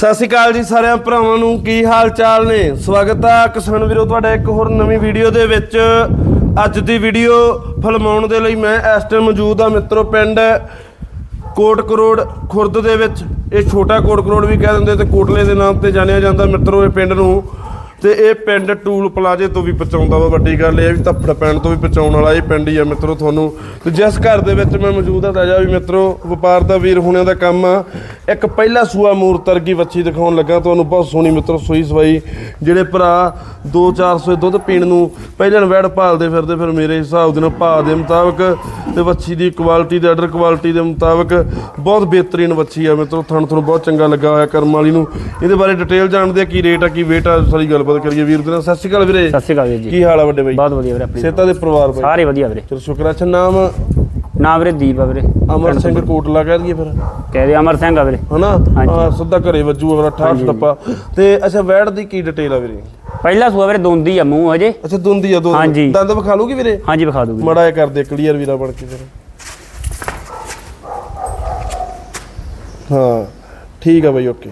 ਸਤਿ ਸ਼੍ਰੀ ਅਕਾਲ ਜੀ ਸਾਰਿਆਂ ਭਰਾਵਾਂ ਨੂੰ, ਕੀ ਹਾਲ ਚਾਲ ਨੇ? ਸਵਾਗਤ ਆ ਕਿਸਾਨ ਵੀਰੋ ਤੁਹਾਡਾ ਇੱਕ ਹੋਰ ਨਵੀਂ ਵੀਡੀਓ ਦੇ ਵਿੱਚ। ਅੱਜ ਦੀ ਵੀਡੀਓ ਫਿਲਮਾਉਣ ਦੇ ਲਈ ਮੈਂ ਇਸ ਟਾਈਮ ਮੌਜੂਦ ਆ ਮਿੱਤਰੋ ਪਿੰਡ ਕੋਟ ਕਰੋੜ ਖੁਰਦ ਦੇ ਵਿੱਚ। ਇਹ ਛੋਟਾ ਕੋਟ ਕਰੋੜ ਵੀ ਕਹਿ ਦਿੰਦੇ ਤੇ ਕੋਟਲੇ ਦੇ ਨਾਮ ਤੇ ਜਾਣਿਆ ਜਾਂਦਾ ਮਿੱਤਰੋ ਇਹ ਪਿੰਡ ਨੂੰ। ਤੇ ਇਹ ਪਿੰਡ ਟੂਲ ਪਲਾਜੇ ਤੋਂ ਵੀ ਪਹੁੰਚਾਉਂਦਾ ਵਾ। ਵੱਡੀ ਗੱਲ ਇਹ ਹੈ ਵੀ ਧੱਫੜ ਪੈਣ ਤੋਂ ਵੀ ਪਹੁੰਚਾਉਣ ਵਾਲਾ ਇਹ ਪਿੰਡ ਹੀ ਆ ਮਿੱਤਰੋ ਤੁਹਾਨੂੰ। ਤੇ ਜਿਸ ਘਰ ਦੇ ਵਿੱਚ ਮੈਂ ਮੌਜੂਦ ਆ ਰਾਜਾ ਵੀ ਮਿੱਤਰੋ, ਵਪਾਰ ਦਾ ਵੀਰ ਹੋਣਿਆਂ ਦਾ ਕੰਮ ਆ। ਇੱਕ ਪਹਿਲਾ ਸੂਆ ਮੂਰ ਤਰਗੀ ਵੱਛੀ ਦਿਖਾਉਣ ਲੱਗਾ, ਤੁਹਾਨੂੰ ਬਹੁਤ ਸੋਹਣੀ ਮਿੱਤਰੋ, ਸੂਈ ਸਵਾਈ। ਜਿਹੜੇ ਭਰਾ 2-400 ਦੁੱਧ ਪੀਣ ਨੂੰ ਪਹਿਲਾਂ ਵੈੜ ਭਾਲਦੇ ਫਿਰਦੇ, ਫਿਰ ਮੇਰੇ ਹਿਸਾਬ ਦੇ ਨਾਲ ਭਾਅ ਦੇ ਮੁਤਾਬਕ ਤੇ ਵੱਛੀ ਦੀ ਕੁਆਲਿਟੀ ਦੇ ਆਰਡਰ ਕੁਆਲਿਟੀ ਦੇ ਮੁਤਾਬਕ ਬਹੁਤ ਬਿਹਤਰੀਨ ਵੱਛੀ ਆ ਮਿੱਤਰੋ। ਤੁਹਾਨੂੰ ਤੁਹਾਨੂੰ ਬਹੁਤ ਚੰਗਾ ਲੱਗਾ ਹੋਇਆ ਕਰਮ ਵਾਲੀ ਨੂੰ। ਇਹਦੇ ਬਾਰੇ ਡਿਟੇਲ ਜਾਣਦੇ ਆ, ਕੀ ਰੇਟ ਆ, ਕੀ ਵੇਟ ਆ, ਸਾਰੀ ਗੱਲ ਗੱਲਬਾਤ ਕਰੀਏ ਵੀਰ ਦੇ ਨਾਲ। ਸਤਿ ਸ਼੍ਰੀ ਅਕਾਲ ਵੀਰੇ। ਸਤਿ ਸ਼੍ਰੀ ਅਕਾਲ ਵੀਰ ਜੀ। ਕੀ ਹਾਲ ਆ ਵੱਡੇ ਬਾਈ? ਬਹੁਤ ਵਧੀਆ ਵੀਰੇ ਆਪਣੀ ਸੇਤਾ ਦੇ ਪਰਿਵਾਰ ਬਾਈ? ਸਾਰੇ ਵਧੀਆ ਵੀਰੇ। ਚਲੋ ਸ਼ੁਕਰ ਆ। ਅੱਛਾ ਨਾਮ? ਨਾਮ ਵੀਰੇ ਦੀਪ ਆ ਵੀਰੇ। ਅਮਰ ਸਿੰਘ ਕੋਟਲਾ ਕਹਿ ਦਈਏ ਫਿਰ। ਕਹਦੇ ਅਮਰ ਸਿੰਘ ਆ ਵੀਰੇ। ਹਨਾ? ਸਿੱਧਾ ਘਰੇ ਵੱਜੂ ਅਗਲਾ ਠਾਠ ਟੱਪਾ ਤੇ ਅੱਛਾ ਵੈੜ ਦੀ ਕੀ ਡਿਟੇਲ ਆ ਵੀਰੇ? ਪਹਿਲਾ ਸੂਆ ਵੀਰੇ ਦੋਂਦੀ ਆ ਮੂੰਹ ਹਜੇ। ਅੱਛਾ ਦੁੰਦੀ ਆ ਦੋ ਹਾਂਜੀ। ਦੰਦ ਵਿਖਾ ਲੂਗੀ ਵੀਰੇ? ਹਾਂਜੀ ਵਿਖਾ ਦੂਗੀ ਮੜਾ ਇਹ ਕਰਦੇ ਕਲੀਅਰ ਵੀਰਾ ਬਣ ਕੇ ਫਿਰ। ਹਾਂ। ਠੀਕ ਆ ਬਾਈ ਓਕੇ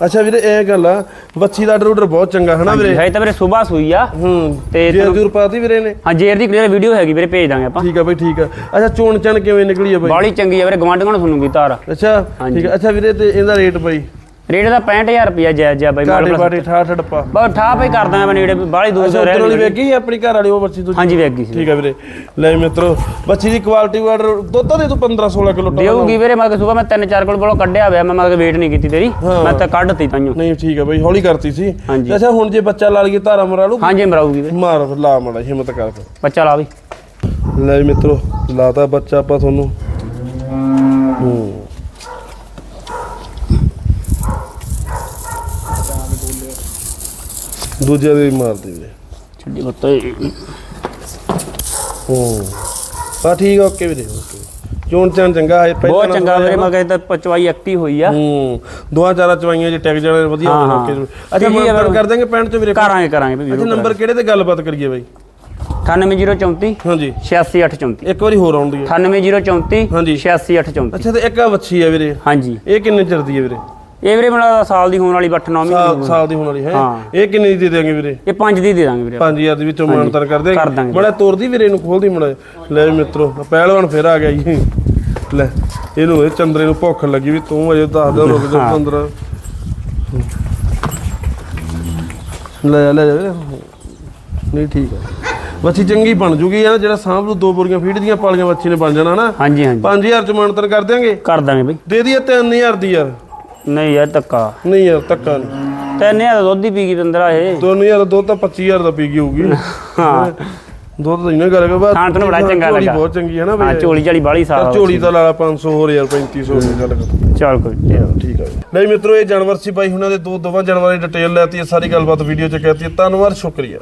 ਅੱਛਾ ਵੀਰੇ ਇਹ ਗੱਲ ਆ ਵੱਛੀ ਦਾ ਆਰਡਰ ਬਹੁਤ ਚੰਗਾ ਹਨਾ ਵੀਰੇ? ਹੈ ਤਾਂ ਵੀਰੇ ਸਵੇਰ ਸੂਈ ਆ। ਹੂੰ ਤੇ ਜੇ ਦੂਰ ਪਾਤੀ ਵੀਰੇ ਨੇ ਹਾਂ ਜੇਰ ਦੀ ਕਲੀਅਰ ਵੀਡੀਓ ਹੈਗੀ ਵੀਰੇ ਭੇਜ ਦਾਂਗੇ ਆਪਾਂ। ਠੀਕ ਆ ਬਾਈ ਠੀਕ ਆ। ਅੱਛਾ ਚੋਣ ਚਣ ਕਿਵੇਂ ਨਿਕਲੀ ਆ ਬਾਈ? ਬਾਲੀ ਚੰਗੀ ਆ ਵੀਰੇ ਗਵਾਂਢੀਆਂ ਨੂੰ ਸੁਣੂਗੀ ਤਾਰ ਅੱਛਾ। ਠੀਕ ਆ। ਅੱਛਾ ਵੀਰੇ ਤੇ ਇਹਦਾ ਰੇਟ ਬਾਈ? ਰੇਟ ਦਾ 65000 ਰੁਪਿਆ ਜਾਇਜ਼ ਜਾ ਬਾਈ ਕਾਟੇ ਮਾਡਲ ਬਾਟੇ ਠਾਠ ਟੱਪਾ ਬਹੁਤ ਠਾਪ ਹੀ ਕਰ ਦਾਂਗੇ ਮੈਂ ਨੇੜੇ ਬਾਲੀ ਦੂਰ ਤੋਂ ਉਧਰ ਰਹਿ। ਵੇਖੀ ਆਪਣੀ ਘਰ ਵਾਲੀ ਉਹ ਬੱਚੀ ਦੂਜੀ? ਹਾਂਜੀ ਵੇਖ ਗਈ ਸੀ। ਠੀਕ ਆ ਵੀਰੇ। ਲੈ ਮਿੱਤਰੋ ਬੱਚੀ ਦੀ ਕੁਆਲਿਟੀ ਆਰਡਰ ਦੁੱਧ ਦੇ ਤੂੰ 15 16 ਕਿਲੋ ਦੇਊਗੀ ਵੀਰੇ ਮੈਂ ਸਵੇਰ ਮੈਂ ਤਿੰਨ ਚਾਰ ਕੋਲ ਬੋਲੋ ਕੱਢਿਆ ਹੋਇਆ ਮੈਂ ਮੈਂ ਵੇਟ ਨਹੀਂ ਕੀਤੀ ਤੇਰੀ। ਮੈਂ ਤਾਂ ਕੱਢਤੀ ਤਾਂਯੋ ਨਹੀਂ ਠੀਕ ਆ ਬਾਈ ਹੌਲੀ ਕਰਤੀ ਸੀ। ਅੱਛਾ ਹੁਣ ਜੇ ਬੱਚਾ ਲਾ ਲਈਏ ਧਾਰਾ ਮਰਾ ਲੂ ਹਾਂਜੀ ਮਰਾਊਗੀ ਵੀਰੇ। ਮਾਰ ਲਾ ਮਾੜਾ ਹਿੰਮਤ ਕਰ। ਬੱਚਾ ਲਾ ਵੀ। ਲੈ ਮਿੱਤਰੋ ਲਾਤਾ ਬੱਚਾ ਆਪਾਂ ਤੁਹਾਨੂੰ। ਹੂੰ। ਦੂਜੇ ਦੇ ਵੀ ਮਾਰਦੇ ਵੀਰੇ ਛੱਡੀ ਬੱਤੇ ਹੂੰ। ਆ ਠੀਕ ਆ ਓਕੇ ਵੀਰੇ ਓਕੇ। ਚੋਣ ਚਾਣ ਚੰਗਾ ਹੈ ਪਹਿਲਾਂ ਬਹੁਤ ਚੰਗਾ ਵੀਰੇ ਮੈਂ ਕਹਿੰਦਾ ਪਚਵਾਈ ਐਕਟੀ ਹੋਈ ਆ। ਹੂੰ ਦੋਆਂ ਚਾਰਾਂ ਚਵਾਈਆਂ ਜੇ ਟੈਗ ਜਾਣੇ ਵਧੀਆ ਹਾਂ, ਹੋ। ਹਾਂ। ਕੇ ਅੱਛਾ ਵੀਰੇ। ਕਰ। ਦਾਂਗੇ ਪੈਂਟ ਚ ਵੀਰੇ ਕਰਾਂਗੇ ਕਰਾਂਗੇ ਵੀਰੇ ਅੱਛਾ ਨੰਬਰ ਕਿਹੜੇ ਤੇ ਗੱਲਬਾਤ ਕਰੀਏ ਬਾਈ? 98034 ਹਾਂਜੀ। 86834 ਇੱਕ ਵਾਰੀ ਹੋਰ ਆਉਂਦੀ ਹੈ 98034 ਹਾਂਜੀ। 86834 ਅੱਛਾ ਤੇ ਇੱਕ ਆ ਵੱਛੀ ਆ ਵੀਰੇ। ਹਾਂਜੀ। ਇਹ ਕਿੰਨੇ ਚਿਰ ਦੀ ਹੈ ਵੀਰੇ? ਇਹ ਵੀਰੇ ਮੇਰਾ ਸਾਲ ਦੀ ਹੋਣ ਵਾਲੀ 8 9 ਸਾਲ ਮਹੀਨੇ ਸਾਲ ਦੀ ਹੋਣ ਵਾਲੀ ਹੈ। ਹਾਂ। ਇਹ ਕਿੰਨੇ ਦੀ ਦੇ ਦੇਾਂਗੇ ਵੀਰੇ? ਇਹ 5 ਦੀ ਦੇ ਦਾਂਗੇ ਵੀਰੇ 5000 ਦੇ ਵਿੱਚੋਂ ਮਾਨਤਰ ਕਰ ਦੇ ਕਰ ਦਾਂਗੇ। ਬੜਾ ਤੋਰਦੀ ਵੀਰੇ ਇਹਨੂੰ ਖੋਲਦੀ ਮੜਾ। ਲੈ ਵੀ ਮਿੱਤਰੋ ਆਹ ਪਹਿਲਵਾਨ ਫੇਰ ਆ ਗਿਆ ਜੀ। ਲੈ ਇਹਨੂੰ ਇਹ ਚੰਦਰੇ ਨੂੰ ਭੁੱਖ ਲੱਗੀ ਵੀ ਤੂੰ ਅਜੇ ਦੱਸ ਦੇ ਰੁਕ ਜਾ ਹਾਂ। ਚੰਦਰਾ। ਲੈ ਜਾ ਲੈ ਜਾ ਵੀਰੇ। ਨਹੀਂ ਠੀਕ ਆ। ਬੱਚੀ ਚੰਗੀ ਬਣ ਜੂਗੀ ਯਾਰ ਜਿਹੜਾ ਸਾਂਭ ਨੂੰ ਦੋ ਬੋਰੀਆਂ ਫੀਡ ਦੀਆਂ ਪਾਲੀਆਂ ਬੱਚੀ ਨੇ ਬਣ ਜਾਣਾ ਨਾ। ਹਾਂਜੀ ਹਾਂਜੀ। 5000 ਚ ਮਾਨਤਰ ਕਰ ਦਿਆਂਗੇ। ਕਰ ਦਾਂਗੇ ਬਈ। ਦੇ ਦਈਏ 3000 ਦੀ ਯਾਰ। ਨਹੀਂ ਯਾਰ ਧੱਕਾ। ਨਹੀਂ ਯਾਰ ਧੱਕਾ ਨਹੀਂ। ਤੈਨੇ ਆ ਦੁੱਧ ਹੀ ਪੀ ਗਈ ਬੰਦਰਾ ਇਹ। 2000 ਦਾ ਦੁੱਧ ਤਾਂ 25000 ਦਾ ਪੀ ਗਈ ਹੋਊਗੀ। ਹਾਂ। ਦੁੱਧ ਤਾਂ ਇਹਨਾਂ ਕਰ ਬਸ ਖਾਣ ਤੋਂ ਬੜਾ ਚੰਗਾ ਝੋਲੀ ਲੱਗਾ। ਬਹੁਤ ਚੰਗੀ ਹੈ ਨਾ ਹਾਂ ਬਈ ਝੋਲੀ ਝਾਲੀ ਬਾਲੀ ਸਾਫ਼ ਝੋਲੀ ਦਾ ਲਾ ਲਾ 500 ਹੋਰ ਯਾਰ 3500 ਦੀ ਗੱਲ ਕਰ। ਚੱਲ ਕੋਈ ਨੀ। ਠੀਕ ਆ। ਨਹੀਂ ਮਿੱਤਰੋ ਇਹ ਜਾਨਵਰ ਸੀ ਬਾਈ ਉਹਨਾਂ ਦੇ ਦੋ ਦੋਵਾਂ ਜਾਨਵਰਾਂ ਦੀ ਡਿਟੇਲ ਲੈਤੀ ਹੈ ਸਾਰੀ ਗੱਲਬਾਤ ਵੀਡੀਓ ਚ ਕਹਿਤੀ ਹੈ ਧੰਨਵਾਦ ਸ਼ੁਕਰੀਆ।